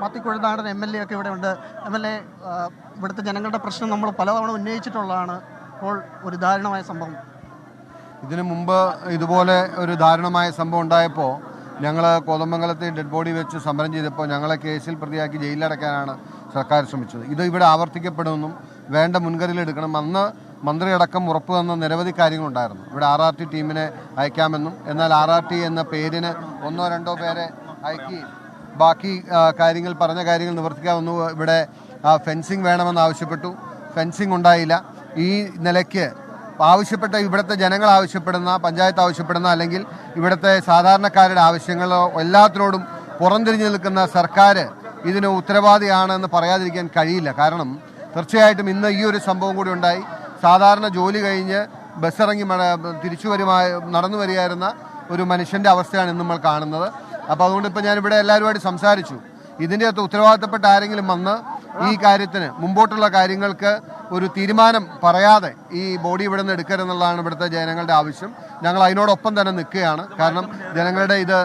മാത്തിക്കുഴനാടൻ M L A ഒക്കെ ഇവിടെ ഉണ്ട്. എം എൽ എ ഇവിടുത്തെ ജനങ്ങളുടെ പ്രശ്നം നമ്മൾ പലതവണ ഉന്നയിച്ചിട്ടുള്ളതാണ് ഇപ്പോൾ ഒരു ദാരുണമായ സംഭവം. ഇതിനു മുമ്പ് ഇതുപോലെ ഒരു ദാരുണമായ സംഭവം ഉണ്ടായപ്പോൾ ഞങ്ങൾ കോതമംഗലത്തെ ഡെഡ് ബോഡി വെച്ച് സമരം ചെയ്തപ്പോൾ ഞങ്ങളെ കേസിൽ പ്രതിയാക്കി ജയിലിലടക്കാനാണ് സർക്കാർ ശ്രമിച്ചത്. ഇത് ഇവിടെ ആവർത്തിക്കപ്പെടുമെന്നും വേണ്ട മുൻകരുതലെടുക്കണം അന്ന് മന്ത്രി അടക്കം ഉറപ്പ് തന്ന നിരവധി കാര്യങ്ങളുണ്ടായിരുന്നു. ഇവിടെ ആർ ആർ ടി ടീമിനെ അയക്കാമെന്നും എന്നാൽ ആർ ആർ ടി എന്ന പേരിന് ഒന്നോ രണ്ടോ പേരെ അയക്കുകയും ബാക്കി കാര്യങ്ങൾ പറഞ്ഞ കാര്യങ്ങൾ നിവർത്തിക്കാമെന്നു ഇവിടെ ഫെൻസിങ് വേണമെന്ന് ആവശ്യപ്പെട്ടു. ഫെൻസിങ് ഉണ്ടായില്ല. ഈ നിലയ്ക്ക് ആവശ്യപ്പെട്ട ഇവിടുത്തെ ജനങ്ങൾ ആവശ്യപ്പെടുന്ന പഞ്ചായത്ത് ആവശ്യപ്പെടുന്ന അല്ലെങ്കിൽ ഇവിടുത്തെ സാധാരണക്കാരുടെ ആവശ്യങ്ങളോ എല്ലാത്തിനോടും പുറംതിരിഞ്ഞു നിൽക്കുന്ന സർക്കാർ ഇതിന് ഉത്തരവാദിയാണെന്ന് പറയാതിരിക്കാൻ കഴിയില്ല. കാരണം തീർച്ചയായിട്ടും ഇന്ന് ഈ ഒരു സംഭവം കൂടി ഉണ്ടായി. സാധാരണ ജോലി കഴിഞ്ഞ് ബസ്സിറങ്ങി തിരിച്ചു വരുമായി നടന്നു വരികയായിരുന്ന ഒരു മനുഷ്യന്റെ അവസ്ഥയാണ് ഇന്ന് നമ്മൾ കാണുന്നത്. അപ്പോൾ അതുകൊണ്ട് ഇപ്പോൾ ഞാനിവിടെ എല്ലാവരുമായിട്ട് സംസാരിച്ചു. ഇതിന്റെ അകത്ത് ഉത്തരവാദിത്തപ്പെട്ട ആരെങ്കിലും വന്ന് ഈ കാര്യത്തിന് മുമ്പോട്ടുള്ള കാര്യങ്ങൾക്ക് ഒരു തീരുമാനം പറയാതെ ഈ ബോഡി ഇവിടെ നിന്ന് എടുക്കരുതെന്നുള്ളതാണ് ഇവിടുത്തെ ജനങ്ങളുടെ ആവശ്യം. ഞങ്ങൾ അതിനോടൊപ്പം തന്നെ നിൽക്കുകയാണ്. കാരണം ജനങ്ങളുടെ ഇത്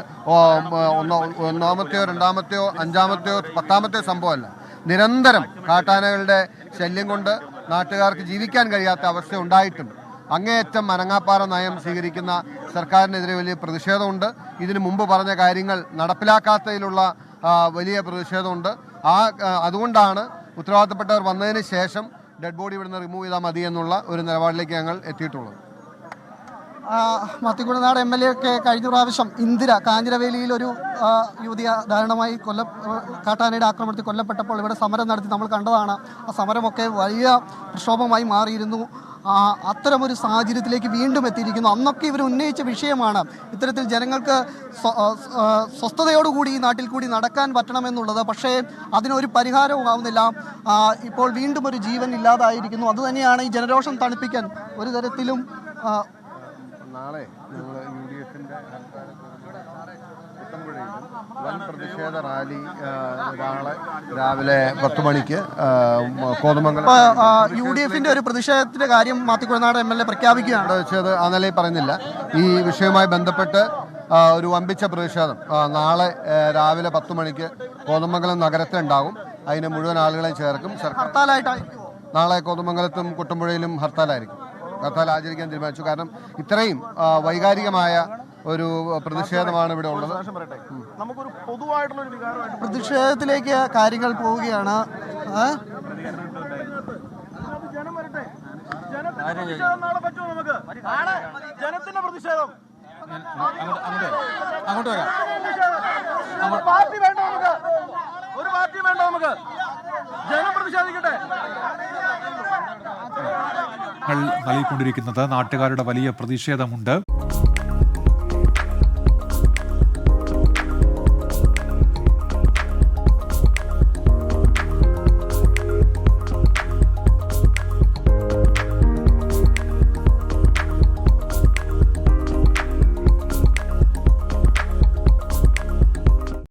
ഒന്നാമത്തെയോ രണ്ടാമത്തെയോ അഞ്ചാമത്തെയോ പത്താമത്തെയോ സംഭവമല്ല. നിരന്തരം കാട്ടാനകളുടെ ശല്യം കൊണ്ട് നാട്ടുകാർക്ക് ജീവിക്കാൻ കഴിയാത്ത അവസ്ഥ ഉണ്ടായിട്ടും അങ്ങേയറ്റം മനങ്ങാപ്പാറ നയം സ്വീകരിക്കുന്ന സർക്കാരിനെതിരെ വലിയ പ്രതിഷേധമുണ്ട്. ഇതിനു മുമ്പ് പറഞ്ഞ കാര്യങ്ങൾ നടപ്പിലാക്കാത്തതിലുള്ള വലിയ പ്രതിഷേധമുണ്ട്. ആ അതുകൊണ്ടാണ് ഉത്തരവാദിത്തപ്പെട്ടവർ വന്നതിന് ശേഷം ഡെഡ് ബോഡി ഇവിടുന്ന് റിമൂവ് ചെയ്താൽ മതി എന്നുള്ള ഒരു നിലപാടിലേക്ക് ഞങ്ങൾ എത്തിയിട്ടുള്ളത്. മത്തിക്കുടനാട് എം എൽ എ ഒക്കെ കഴിഞ്ഞ പ്രാവശ്യം ഇന്ദിര കാഞ്ഞിരവേലിയിൽ ഒരു യുവതി ദാരുണമായി കൊല്ല കാട്ടാനയുടെ ആക്രമണത്തിൽ കൊല്ലപ്പെട്ടപ്പോൾ ഇവിടെ സമരം നടത്തി നമ്മൾ കണ്ടതാണ്. ആ സമരമൊക്കെ വലിയ പ്രക്ഷോഭമായി മാറിയിരുന്നു. അത്തരമൊരു സാഹചര്യത്തിലേക്ക് വീണ്ടും എത്തിയിരിക്കുന്നു. അന്നൊക്കെ ഇവർ ഉന്നയിച്ച വിഷയമാണ് ഇത്തരത്തിൽ ജനങ്ങൾക്ക് സ്വസ്ഥതയോടുകൂടി ഈ നാട്ടിൽ കൂടി നടക്കാൻ പറ്റണമെന്നുള്ളത്. പക്ഷേ അതിനൊരു പരിഹാരവും ആവുന്നില്ല. ഇപ്പോൾ വീണ്ടും ഒരു ജീവൻ ഇല്ലാതായിരിക്കുന്നു. അതുതന്നെയാണ് ഈ ജനരോഷം തണുപ്പിക്കാൻ ഒരു തരത്തിലും നാളെ പ്രതിഷേധ റാലി നാളെ രാവിലെ പത്ത് മണിക്ക് കോതമംഗലം യു ഡി എഫിന്റെ ഒരു പ്രതിഷേധത്തിന്റെ കാര്യം മാത്തിക്കുഴനാട് എം എൽ എ പ്രഖ്യാപിക്കുകയാണ്. ആ നിലയിൽ പറയുന്നില്ല ഈ വിഷയവുമായി ബന്ധപ്പെട്ട് ഒരു വമ്പിച്ച പ്രതിഷേധം നാളെ രാവിലെ പത്ത് മണിക്ക് കോതമംഗലം നഗരത്തിൽ ഉണ്ടാകും അതിന് മുഴുവൻ ആളുകളെയും ചേർക്കും ഹർത്താലായിട്ടായിരിക്കും നാളെ കോതമംഗലത്തും കുട്ടമ്പുഴയിലും ഹർത്താലായിരിക്കും. ഹർത്താൽ ആചരിക്കാൻ തീരുമാനിച്ചു. കാരണം ഇത്രയും വൈകാരികമായ ഒരു പ്രതിഷേധമാണ് ഇവിടെ ഉള്ളത്. നമുക്കൊരു പൊതുവായിട്ടുള്ള പ്രതിഷേധത്തിലേക്ക് കാര്യങ്ങൾ പോവുകയാണ്. ജനത്തിന്റെ പ്രതിഷേധം അങ്ങോട്ട് വരാം. ഒരു പാർട്ടി വേണ്ട നമുക്ക്. ഒരു പാർട്ടി വേണ്ട നമുക്ക്. ജനം പ്രതിഷേധിക്കട്ടെ. ങ്ങൾ നൽകിക്കൊണ്ടിരിക്കുന്നത് നാട്ടുകാരുടെ വലിയ പ്രതിഷേധമുണ്ട്.